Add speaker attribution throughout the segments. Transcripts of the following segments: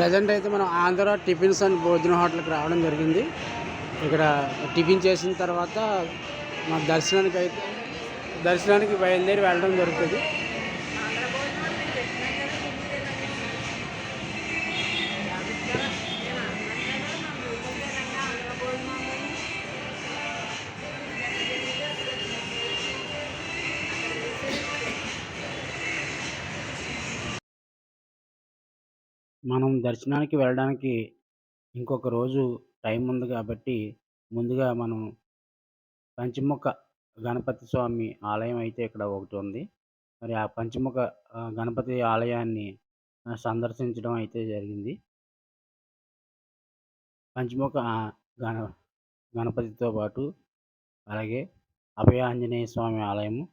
Speaker 1: Present అయితే మనం Andhra tiffins and భోజన హోటల్కి రావడం జరిగింది. ఇక్కడ టిఫిన్ చేసిన తర్వాత మా దర్శనానికి అయితే దర్శనానికి బయలుదేరి వెళ్ళడం జరుగుతుంది. మనం దర్శనానికి వెళ్ళడానికి ఇంకొక రోజు టైం ఉంది కాబట్టి ముందుగా మనం పంచముఖ గణపతి స్వామి ఆలయం అయితే ఇక్కడ ఒకటి ఉంది. మరి ఆ పంచముఖ గణపతి ఆలయాన్ని సందర్శించడం అయితే జరిగింది. పంచముఖ గణ గణపతితో పాటు అలాగే అభయ ఆంజనేయ స్వామి ఆలయము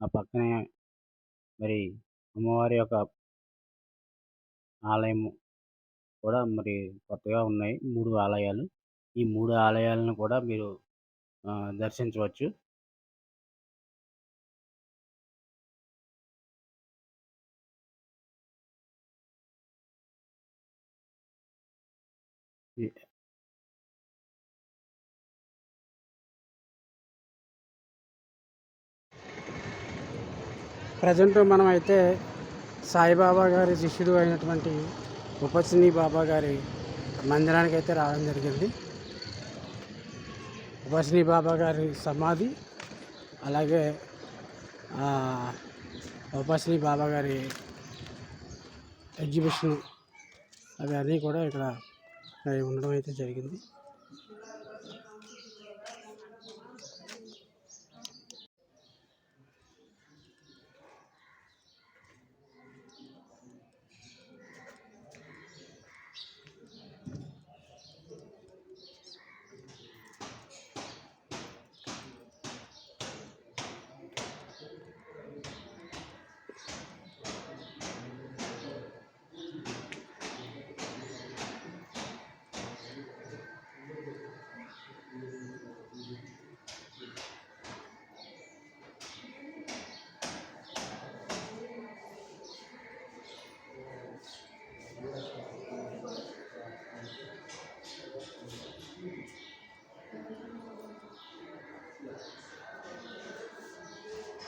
Speaker 1: ఆ పక్కనే మరి అమ్మవారి యొక్క ఆలయము కూడా మరి కొత్తగా ఉన్నాయి. మూడు ఆలయాలు. ఈ మూడు ఆలయాలను కూడా మీరు దర్శించవచ్చు. ప్రజెంట్ మనం అయితే సాయిబాబా గారి శిష్యుడు అయినటువంటి ఉపసిని బాబా గారి మందిరానికి అయితే రావడం జరిగింది. ఉపసిని బాబా గారి సమాధి అలాగే ఆ, ఉపసిని బాబా గారి ఎగ్జిబిషన్ అవి అన్నీ కూడా ఇక్కడ ఉండడం అయితే జరిగింది.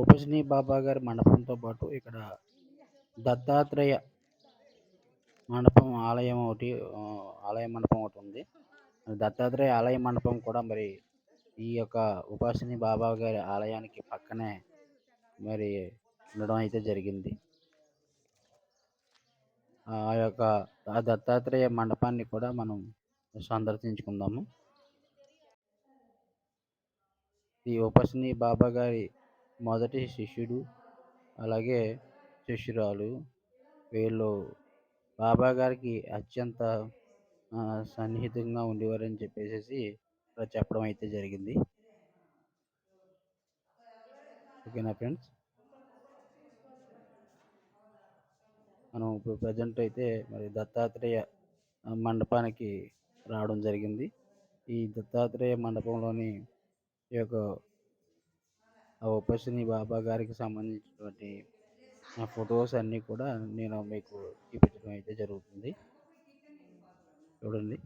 Speaker 1: ఉపజనీ బాబా గారి మండపంతో పాటు ఇక్కడ దత్తాత్రేయ మండపం ఆలయం ఒకటి ఆలయ మండపం ఒకటి ఉంది. దత్తాత్రేయ ఆలయ మండపం కూడా మరి ఈ యొక్క ఉపాసిని బాబా గారి ఆలయానికి పక్కనే మరి ఉండడం అయితే జరిగింది. ఆ యొక్క ఆ దత్తాత్రేయ మండపాన్ని కూడా మనం సందర్శించుకుందాము. ఈ ఉపసిని బాబా గారి మొదటి శిష్యుడు అలాగే శిష్యురాలు. వీళ్ళు బాబా గారికి అత్యంత సన్నిహితంగా ఉండేవారని చెప్పేసి ఇక్కడ చెప్పడం అయితే జరిగింది. ఓకేనా ఫ్రెండ్స్? మనం ఇప్పుడు ప్రజెంట్ అయితే మరి దత్తాత్రేయ మండపానికి రావడం జరిగింది. ఈ దత్తాత్రేయ మండపంలోని ఈ యొక్క ఆ ఉపశ్రీ బాబా గారికి సంబంధించినటువంటి ఆ ఫొటోస్ అన్నీ కూడా నేను మీకు చూపించడం అయితే జరుగుతుంది. చూడండి.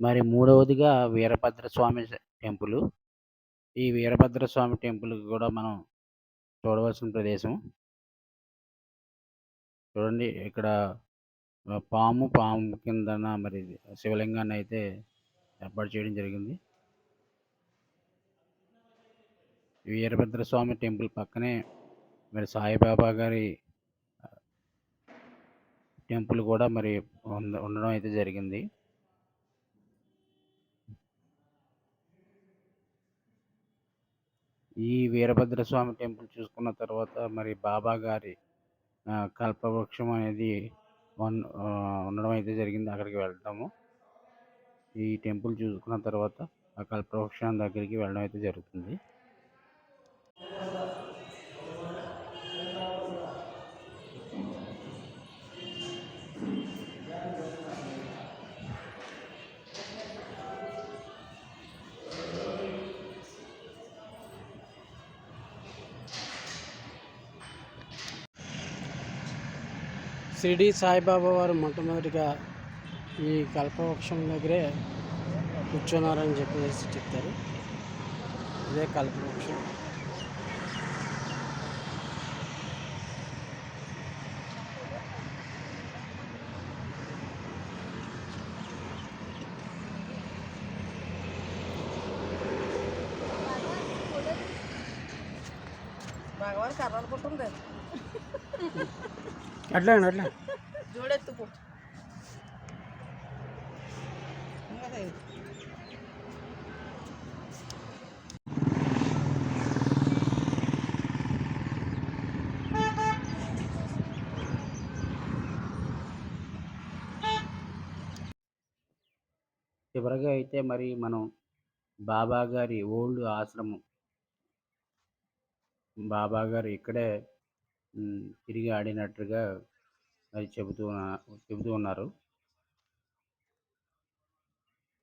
Speaker 1: మరి మూడవదిగా వీరభద్రస్వామి టెంపుల్. ఈ వీరభద్రస్వామి టెంపుల్ కూడా మనం చూడవలసిన ప్రదేశం. చూడండి ఇక్కడ పాము పాము కిందన మరి శివలింగాన్ని అయితే ఏర్పాటు చేయడం జరిగింది. వీరభద్రస్వామి టెంపుల్ పక్కనే మరి సాయిబాబా గారి టెంపుల్ కూడా మరి ఉండడం అయితే జరిగింది. ఈ వీరభద్రస్వామి టెంపుల్ చూసుకున్న తర్వాత మరి బాబా గారి కల్పవృక్షం అనేది వన్ ఉండడం అయితే జరిగింది. అక్కడికి వెళ్తాము. ఈ టెంపుల్ చూసుకున్న తర్వాత ఆ కల్పవృక్షం దగ్గరికి వెళ్ళడం అయితే జరుగుతుంది.
Speaker 2: షిరిడి సాయిబాబా వారు మొట్టమొదటిగా ఈ కల్పవృక్షం దగ్గరే కూర్చున్నారని చెప్పేసి చెప్తారు. ఇదే కల్పవృక్షం. అట్లా అట్లా.
Speaker 3: జోడెత్తుకు.
Speaker 1: చివరగా అయితే మరి మనం బాబా గారి ఓల్డ్ ఆశ్రమం. బాబా గారు ఇక్కడే తిరిగి ఆడినట్టుగా మరి చెబుతూ చెబుతూ ఉన్నారు.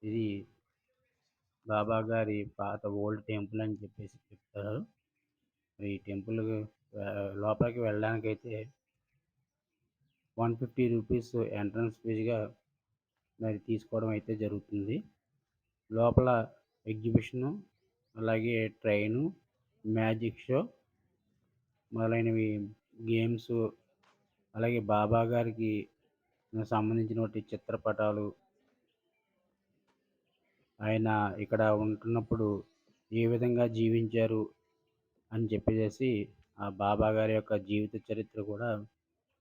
Speaker 1: ఇది బాబా గారి పాత ఓల్డ్ టెంపుల్ అని చెప్పేసి చెప్తారు. మరి ఈ టెంపుల్ లోపలికి వెళ్ళడానికి అయితే వన్ ఫిఫ్టీ రూపీస్ ఎంట్రన్స్ ఫీజుగా మరి తీసుకోవడం అయితే జరుగుతుంది. లోపల ఎగ్జిబిషను అలాగే ట్రైను మ్యాజిక్ షో మొదలైనవి గేమ్స్ అలాగే బాబా గారికి సంబంధించినటువంటి చిత్రపటాలు. ఆయన ఇక్కడ ఉంటున్నప్పుడు ఏ విధంగా జీవించారు అని చెప్పేసి ఆ బాబా గారి యొక్క జీవిత చరిత్ర కూడా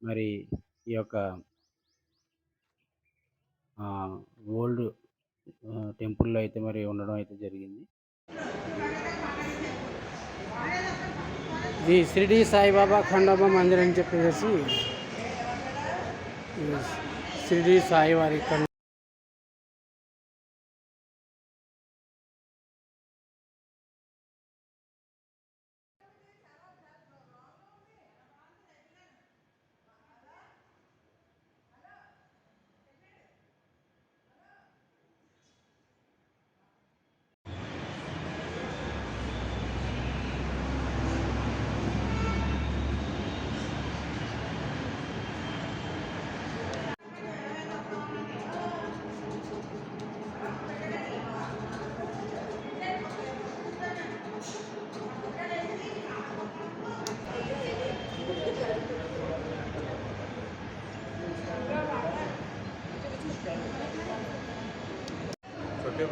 Speaker 1: మరి ఈ యొక్క ఓల్డ్ టెంపుల్లో అయితే మరి ఉండడం అయితే జరిగింది.
Speaker 2: ఇది షిరిడి సాయిబాబా ఖండోబా మందిర్ అని చెప్పేసి షిరిడి సాయి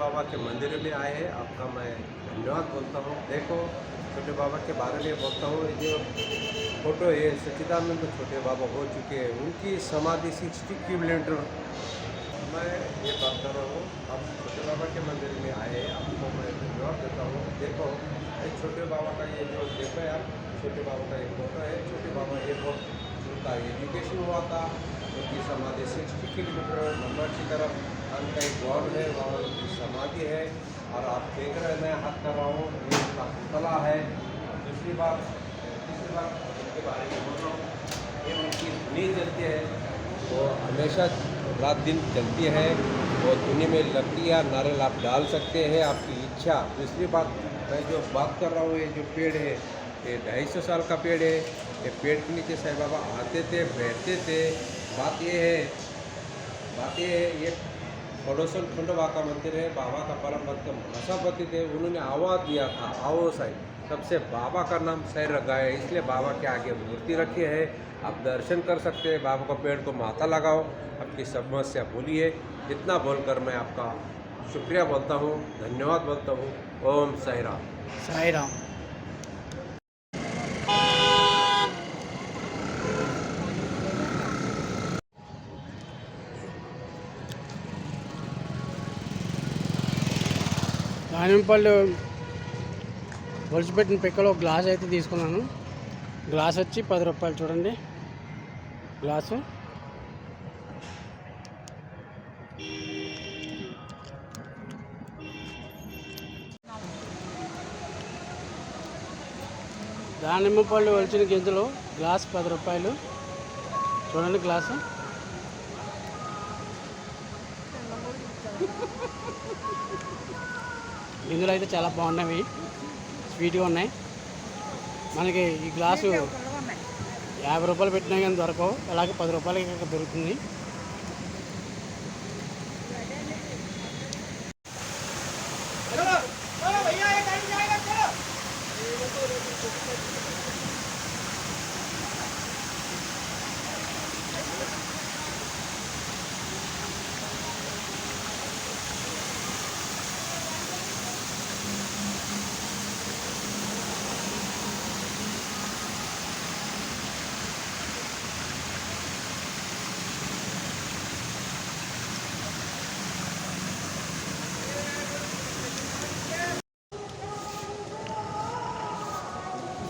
Speaker 4: बाबा के मंदिर में आए हैं। आपका मैं धन्यवाद बोलता हूँ। देखो, छोटे बाबा के बारे में बोलता हूँ। जो फ़ोटो है, सच्चिदानंद छोटे बाबा हो चुके हैं। उनकी समाधि सिक्सटी किलोमीटर। मैं ये बात कर रहा हूँ। आप छोटे बाबा के मंदिर में आए आपको मैं धन्यवाद देता हूँ। देखो छोटे बाबा का ये जो देखो यार, छोटे बाबा का एक फ़ोटो है। छोटे बाबा ये बहुत उनका एजुकेशन हुआ था। उनकी समाधि सिक्सटी किलोमीटर नंबर की तरफ़। उनका एक गॉड है, वहाँ उनकी समाधि है, और आप देख रहे मैं हाथ कर रहा हूँ उनका पुतला है। दूसरी बात, तीसरी बात उनके बारे में बोल रहा हूँ, ये उनकी धुनी जलती है। वो हमेशा रात दिन चलती है, वो धुनी में लकड़ियाँ, नारियल आप डाल सकते हैं, आपकी इच्छा। दूसरी बात, मैं जो बात कर रहा हूँ, ये जो पेड़ है, ये ढाई सौ साल का पेड़ है, ये पेड़ के नीचे साईं बाबा आते थे, बैठते थे। बात ये है, बात ये है, ये पड़ोसन खंडोबा का मंदिर है, बाबा का परम भक्त मनसापति थे उन्होंने आवाज़ दिया था, आओ साई। तब से बाबा का नाम सैर रखा है, इसलिए बाबा के आगे मूर्ति रखी है। आप दर्शन कर सकते हैं, बाबा को पेड़ को माथा लगाओ, आपकी समस्या बोलिए इतना बोलकर मैं आपका शुक्रिया बोलता हूँ, धन्यवाद बोलता हूँ। ओम साई राम।
Speaker 2: साई राम। దానింపళ్ళు ఒలిచిపెట్టిన పిక్కలో గ్లాస్ అయితే తీసుకున్నాను. గ్లాస్ వచ్చి పది రూపాయలు చూడండి. గ్లాసు. దానిమ్మ పళ్ళు ఒలిచిన గింజలు గ్లాస్ పది రూపాయలు. చూడండి గ్లాసు. ఇందులో అయితే చాలా బాగున్నవి స్వీట్గా ఉన్నాయి. మనకి ఈ గ్లాసు యాభై రూపాయలు పెట్టినా కానీ దొరకవు. అలాగే పది రూపాయలకి ఇక్కడ దొరుకుతుంది.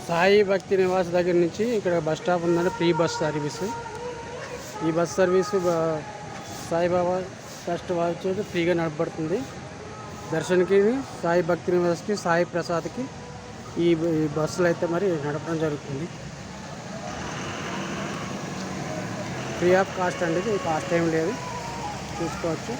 Speaker 2: సాయి భక్తి నివాస్ దగ్గర నుంచి ఇక్కడ బస్ స్టాప్ ఉందంటే ఫ్రీ బస్ సర్వీస్. ఈ బస్ సర్వీసు సాయిబాబా ట్రస్ట్ వారి ఫ్రీగా నడపబడుతుంది. దర్శన్కి సాయి భక్తి నివాస్కి సాయి ప్రసాద్కి ఈ ఈ బస్సులు అయితే మరి నడపడం జరుగుతుంది. ఫ్రీ ఆఫ్ కాస్ట్ అండి ఇది కాస్ట్ ఏం లేదు. చూసుకోవచ్చు.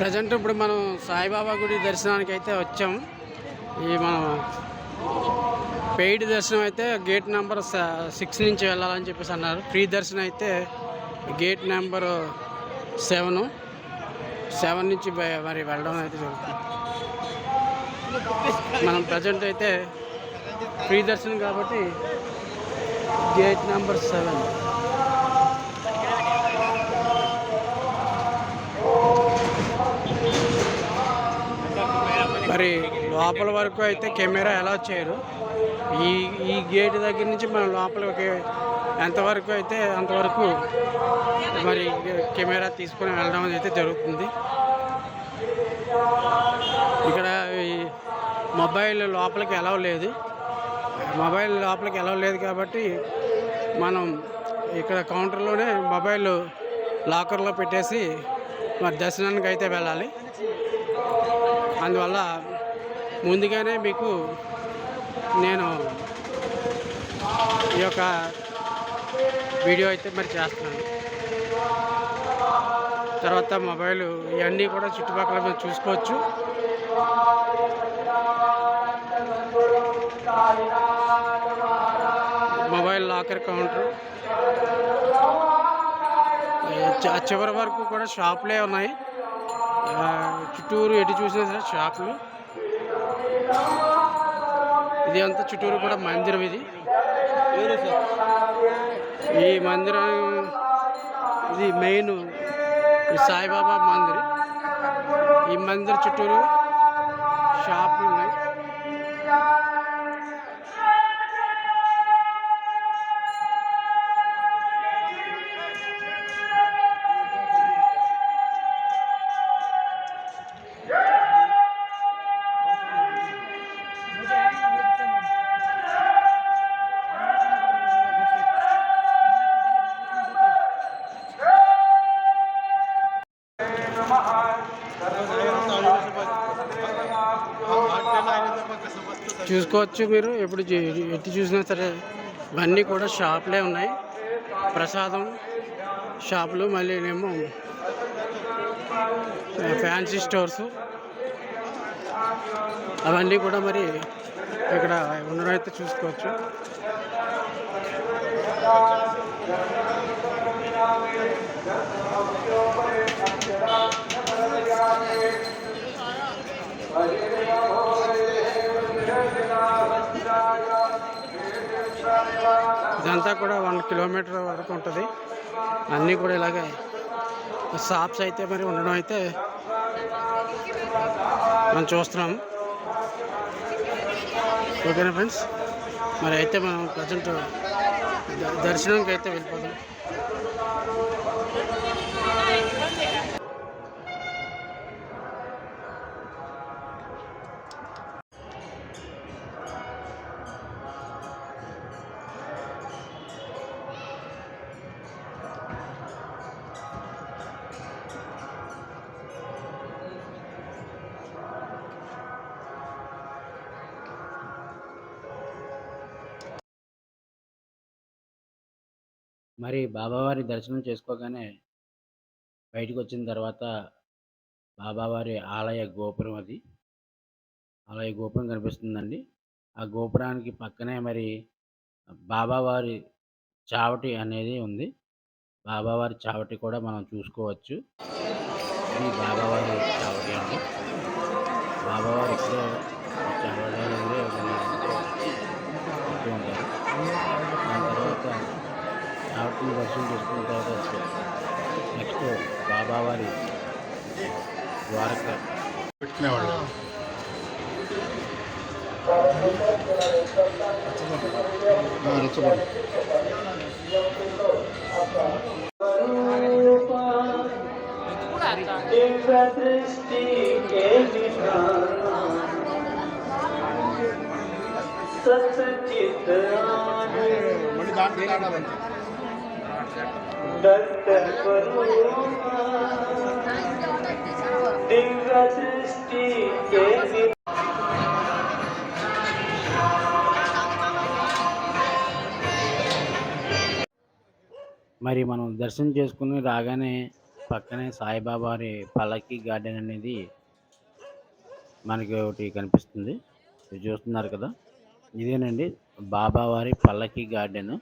Speaker 2: ప్రజెంట్ ఇప్పుడు మనం సాయిబాబా గుడి దర్శనానికి అయితే వచ్చాం. ఈ మనం పెయిడ్ దర్శనం అయితే గేట్ నెంబర్ సిక్స్ నుంచి వెళ్ళాలని చెప్పేసి అన్నారు. ఫ్రీ దర్శనం అయితే గేట్ నెంబర్ సెవెను. సెవెన్ నుంచి మరి వెళ్ళడం అయితే జరుగుతుంది. మనం ప్రజెంట్ అయితే ఫ్రీ దర్శనం కాబట్టి గేట్ నెంబర్ సెవెన్. మరి లోపల వరకు అయితే కెమెరా ఎలా చేయరు. ఈ ఈ గేట్ దగ్గర నుంచి మనం లోపలికి ఎంతవరకు అయితే అంతవరకు మరి కెమెరా తీసుకొని వెళ్ళడం అయితే జరుగుతుంది. ఇక్కడ ఈ మొబైల్ లోపలికి ఎలా లేదు. మొబైల్ లోపలికి ఎలా లేదు కాబట్టి మనం ఇక్కడ కౌంటర్లోనే మొబైల్ లాకర్లో పెట్టేసి మరి దర్శనానికి అయితే వెళ్ళాలి. అందువల్ల ముందుగానే మీకు నేను ఈ యొక్క వీడియో అయితే మరి చేస్తున్నాను. తర్వాత మొబైల్ ఇవన్నీ కూడా చుట్టుపక్కల మీరు చూసుకోవచ్చు. Mobile locker counter. చివరి వరకు కూడా షాప్లే ఉన్నాయి. చుట్టూరు ఎటు చూసినా సరే షాపులు. ఇది అంతా చుట్టూరు కూడా మందిరం ఇది. ఈ మందిరం ఇది మెయిన్ ఈ సాయిబాబా మందిర్. ఈ మందిర్ చుట్టూరు షాపులు ఉన్నాయి. చూడొచ్చు మీరు. ఎప్పుడు ఎట్టి చూసినా సరే ఇవన్నీ కూడా షాపులే ఉన్నాయి. ప్రసాదం షాపులు మళ్ళీ ఏమో ఫ్యాన్సీ స్టోర్స్. అవన్నీ కూడా మరి ఇక్కడ ఉండడం అయితే చూసుకోవచ్చు. ఇదంతా కూడా వన్ కిలోమీటర్ వరకు ఉంటుంది. అన్నీ కూడా ఇలాగే షాప్స్ అయితే మరి ఉండడం అయితే మనం చూస్తున్నాం. ఓకేనా ఫ్రెండ్స్? మరి అయితే మనం ప్రజెంట్ దర్శనంకి అయితే వెళ్ళిపోతాం
Speaker 1: మరి బాబావారి దర్శనం చేసుకోగానే బయటికి వచ్చిన తర్వాత బాబావారి ఆలయ గోపురం అది. ఆలయ గోపురం కనిపిస్తుందండి. ఆ గోపురానికి పక్కనే మరి బాబావారి చావటి అనేది ఉంది. బాబావారి చావటి కూడా మనం చూసుకోవచ్చు. ఇది బాబావారి చావటి అండి. कितना बढ़ गया हाँ
Speaker 5: रसोपड़ दृष्टि के सचित दत्त करो
Speaker 1: మరి మనం దర్శనం చేసుకుని రాగానే పక్కనే సాయిబాబా వారి పల్లకి గార్డెన్ అనేది మనకి ఒకటి కనిపిస్తుంది. ఇది చూస్తున్నారు కదా? ఇదేనండి బాబావారి పల్లకి గార్డెన్.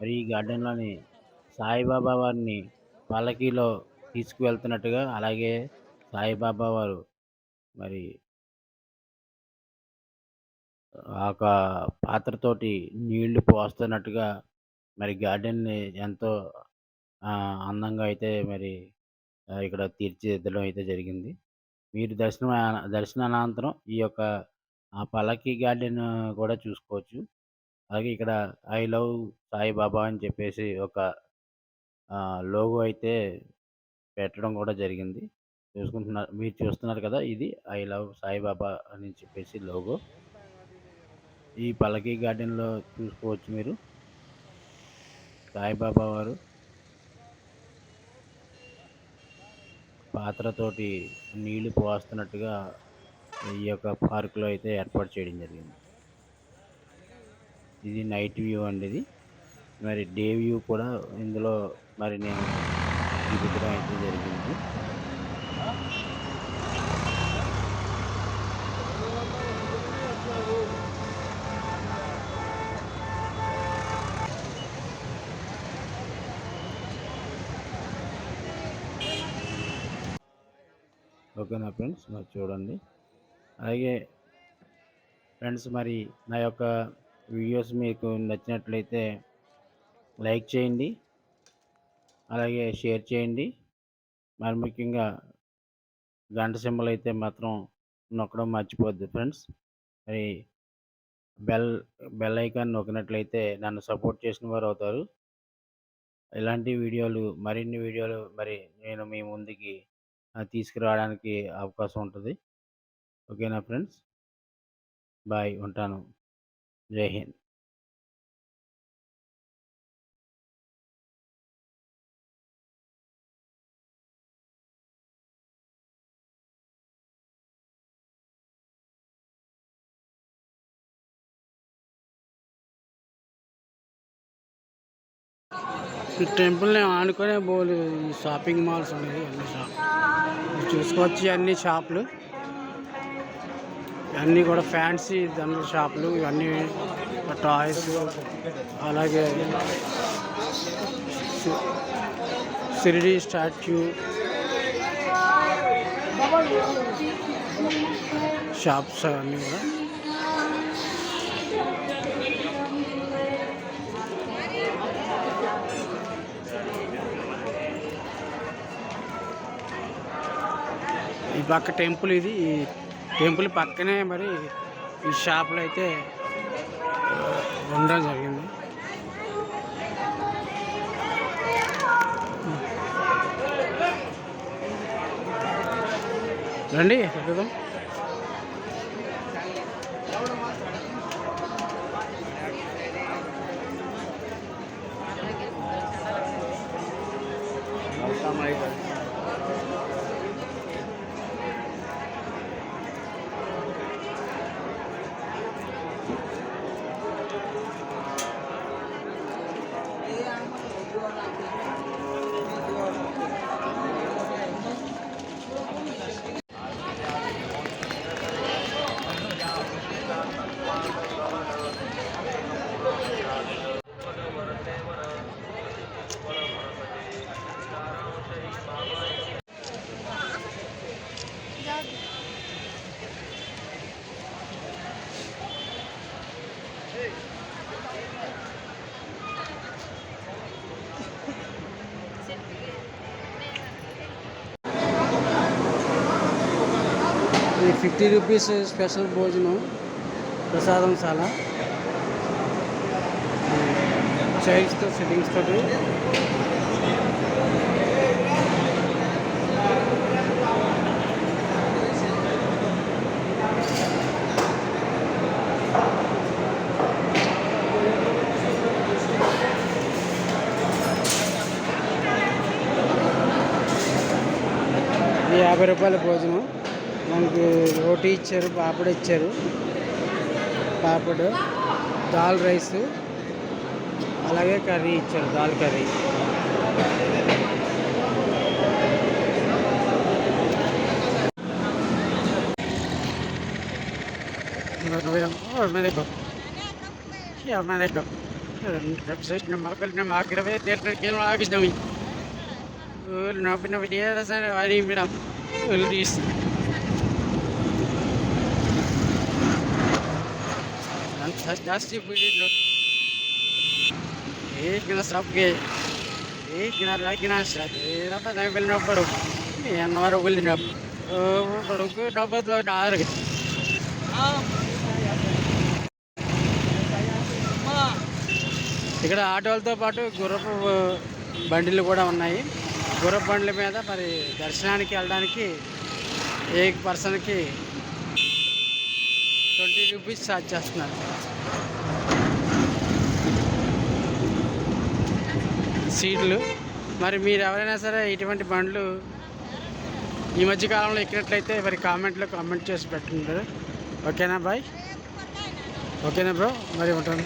Speaker 1: మరి ఈ గార్డెన్లోని సాయిబాబా వారిని పల్లకీలో తీసుకువెళ్తున్నట్టుగా అలాగే సాయిబాబా వారు మరి ఒక పాత్రతోటి నీళ్ళు పోస్తున్నట్టుగా మరి గార్డెన్ని ఎంతో అందంగా అయితే మరి ఇక్కడ తీర్చిదిద్దడం అయితే జరిగింది. మీరు దర్శనం దర్శనానంతరం ఈ యొక్క పలకీ పల్లకి గార్డెన్ కూడా చూసుకోవచ్చు. అలాగే ఇక్కడ ఐ లవ్ సాయిబాబా అని చెప్పేసి ఒక లోగో అయితే పెట్టడం కూడా జరిగింది. చూసుకుంటున్నారు మీరు చూస్తున్నారు కదా ఇది ఐ లవ్ సాయిబాబా అని చెప్పేసి లోగో. ఈ పల్లకి గార్డెన్లో చూసుకోవచ్చు మీరు. సాయిబాబా వారు పాత్రతోటి నీళ్ళు పోస్తున్నట్టుగా ఈ యొక్క పార్కులో అయితే ఏర్పాటు చేయడం జరిగింది. ఇది నైట్ వ్యూ అండి ఇది. మరి డే వ్యూ కూడా ఇందులో మరి నేను చూపించడం అయితే జరిగింది. ఓకేనా ఫ్రెండ్స్ మరి చూడండి. అలాగే ఫ్రెండ్స్ మరి నా యొక్క వీడియోస్ మీకు నచ్చినట్లయితే లైక్ చేయండి. అలాగే షేర్ చేయండి. మరి ముఖ్యంగా గంట సింబల్ అయితే మాత్రం నొక్కడం మర్చిపోద్ది ఫ్రెండ్స్. మరి బెల్ బెల్ ఐకాన్ నొక్కినట్లయితే నన్ను సపోర్ట్ చేసిన వారు అవుతారు. ఇలాంటి వీడియోలు మరిన్ని వీడియోలు మరి నేను మీ ముందుకి తీసుకురావడానికి అవకాశం ఉంటుంది. ఓకేనా ఫ్రెండ్స్? బాయ్. ఉంటాను. జై హింద్.
Speaker 2: ఈ టెంపుల్ని ఆనుకునే బోలు ఈ షాపింగ్ మాల్స్ ఉన్నాయి అన్ని షాప్ చూసుకోవచ్చు అన్ని షాపులు. అన్నీ కూడా ఫ్యాన్సీ దండల షాపులు ఇవన్నీ టాయ్స్ అలాగే సిరిడి స్టాచ్యూ షాప్స్ అన్నీ కూడా. పక్క టెంపుల్ ఇది. ఈ టెంపుల్ పక్కనే మరి ఈ షాపులు అయితే ఉండడం జరిగింది. రండి ఎక్కుదాం ఇది ఫిఫ్టీ రూపీస్ స్పెషల్ భోజనం ప్రసాదం చాలా. చైర్స్తో సిట్టింగ్స్ తోటి. యాభై రూపాయల భోజనం. మనకి రోటీ ఇచ్చారు పాపడు ఇచ్చారు. పాపడు దాల్ రైస్ అలాగే కర్రీ ఇచ్చారు దాల్ కర్రీ. మాగ్రవే తీర్థం ఆగిద్దాం నవ్వి నవ్వి తీరా సరే అది మేడం. తీస్తుంది Das, das die Bühne. ఏకిన సబ్కి ఏకిన లాకిన సరేనా వెళ్ళినప్పుడు ఎన్నవరకు వెళ్ళినప్పుడు డబ్బులో ఇక్కడ ఆటోలతో పాటు గుర్రపు బండిలు కూడా ఉన్నాయి. గుర్రపు బండ్ల మీద మరి దర్శనానికి వెళ్ళడానికి ఏ పర్సన్కి ట్వంటీ రూపీస్ ఛార్జ్ చేస్తున్నారు. సీట్లు. మరి మీరు ఎవరైనా సరే ఇటువంటి బండ్లు ఈ మధ్య కాలంలో ఎక్కినట్లయితే మరి కామెంట్లో కామెంట్ చేసి పెట్టుకుంటారు ఓకేనా బాయ్? ఓకేనా బ్రో? మరి ఉంటాను.